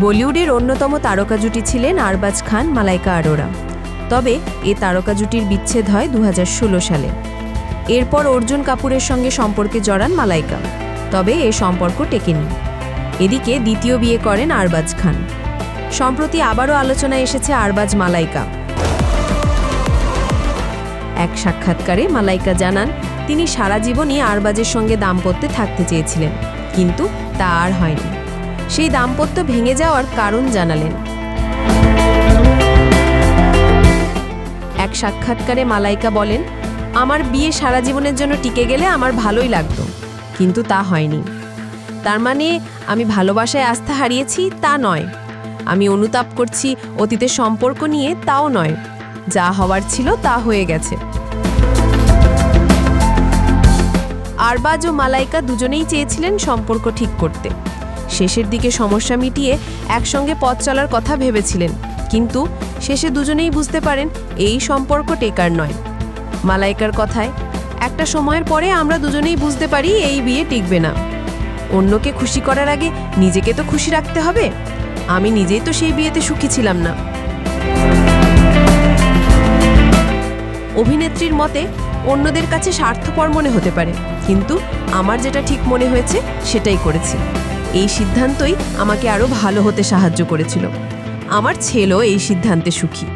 বলিউডের অন্যতম তারকা জুটি ছিলেন আরবাজ খান, মালাইকা আরোরা। তবে এ তারকা জুটির বিচ্ছেদ হয় দু হাজার ষোলো সালে। এরপর অর্জুন কাপুরের সঙ্গে সম্পর্কে জড়ান মালাইকা। তবে এ সম্পর্ক টেকেনি। এদিকে দ্বিতীয় বিয়ে করেন আরবাজ খান। সম্প্রতি আবারও আলোচনায় এসেছে আরবাজ মালাইকা। এক সাক্ষাৎকারে মালাইকা জানান, তিনি সারা জীবনই আরবাজের সঙ্গে দাম্পত্যে থাকতে চেয়েছিলেন, কিন্তু তা আর হয়নি। সেই দাম্পত্য ভেঙে যাওয়ার কারণ জানালেন। এক সাক্ষাৎকারে মালাইকা বলেন, আমার বিয়ে সারা জীবনের জন্য টিকে গেলে আমার ভালোই লাগতো, কিন্তু তা হয়নি। তার মানে আমি ভালোবাসায় আস্থা হারিয়েছি তা নয়। আমি অনুতাপ করছি অতীতের সম্পর্ক নিয়ে তাও নয়। যা হওয়ার ছিল তা হয়ে গেছে। আরবাজ ও মালাইকা দুজনেই চেয়েছিলেন সম্পর্ক ঠিক করতে। শেষের দিকে সমস্যা মিটিয়ে একসঙ্গে পথ চলার কথা ভেবেছিলেন। কিন্তু শেষে দুজনেই বুঝতে পারেন এই সম্পর্ক টেকার নয়। মালাইকার কথায়, একটা সময়ের পরে আমরা দুজনেই বুঝতে পারি এই বিয়ে টিকবে না। অন্যকে খুশি করার আগে নিজেকে তো খুশি রাখতে হবে। আমি নিজেই তো সেই বিয়েতে সুখী ছিলাম না। অভিনেত্রীর মতে, অন্যদের কাছে স্বার্থপর মনে হতে পারে। কিন্তু আমার যেটা ঠিক মনে হয়েছে, সেটাই করেছি। এই সিদ্ধান্তই আমাকে আরও ভালো হতে সাহায্য করেছিল। আমার ছেলেও এই সিদ্ধান্তে সুখী।